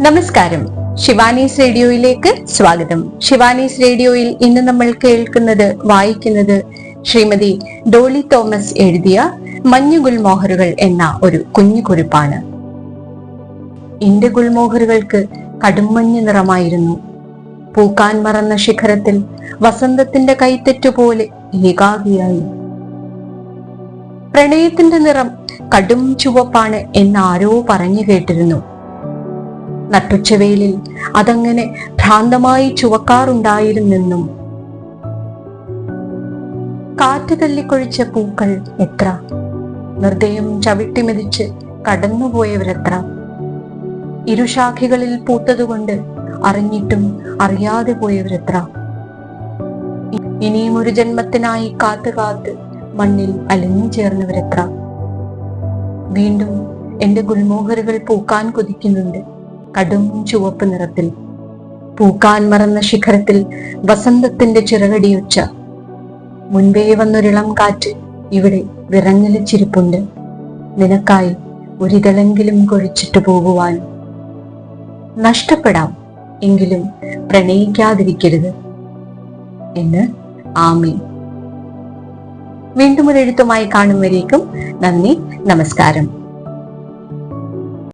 നമസ്കാരം. ശിവാനീസ് റേഡിയോയിലേക്ക് സ്വാഗതം. ശിവാനീസ് റേഡിയോയിൽ ഇന്ന് നമ്മൾ കേൾക്കുന്നത് വായിക്കുന്നത് ശ്രീമതി ഡോളി തോമസ് എഴുതിയ മഞ്ഞു ഗുൽമോഹറുകൾ എന്ന ഒരു കുഞ്ഞു കുറിപ്പാണ്. എന്റെ ഗുൽമോഹറുകൾക്ക് കടുംമഞ്ഞ് നിറമായിരുന്നു. പൂക്കാൻ മറന്ന ശിഖരത്തിൽ വസന്തത്തിന്റെ കൈത്തെറ്റുപോലെ ഏകാഗിയായി പ്രണയത്തിന്റെ നിറം കടും ചുവപ്പാണ് എന്ന് ആരോ പറഞ്ഞു കേട്ടിരുന്നു. നട്ടുച്ചവെയിലിൽ അതങ്ങനെ ഭ്രാന്തമായി ചുവക്കാറുണ്ടായിരുന്നെന്നും. കാറ്റ് തല്ലിക്കൊഴിച്ച പൂക്കൾ എത്ര? നിർദ്ദയം ചവിട്ടിമെതിച്ച് കടന്നുപോയവരെത്ര? ഇരുശാഖികളിൽ പൂത്തതുകൊണ്ട് അറിഞ്ഞിട്ടും അറിയാതെ പോയവരെത്ര? ഇനിയും ഒരു ജന്മത്തിനായി കാത്തു കാത്ത് മണ്ണിൽ അലിഞ്ഞു ചേർന്നവരെത്ര? വീണ്ടും എന്റെ ഗുൽമോഹറുകൾ പൂക്കാൻ കൊതിക്കുന്നുണ്ട്. കടും ചുവപ്പ് നിറത്തിൽ. പൂക്കാൻ മറന്ന ശിഖരത്തിൽ വസന്തത്തിന്റെ ചിറകടിയൊച്ച. മുൻപേ വന്നൊരിളം കാറ്റ് ഇവിടെ വിറങ്ങലിച്ചിരിപ്പുണ്ട്. നിനക്കായി ഒരിതളെങ്കിലും കൊഴിച്ചിട്ട് പോകുവാൻ. നഷ്ടപ്പെടാം എങ്കിലും പ്രണയിക്കാതിരിക്കരുത്. എന്ന് ആമി വീണ്ടും ഒരു എഴുത്തുമായി കാണും വരേക്കും നന്ദി നമസ്കാരം.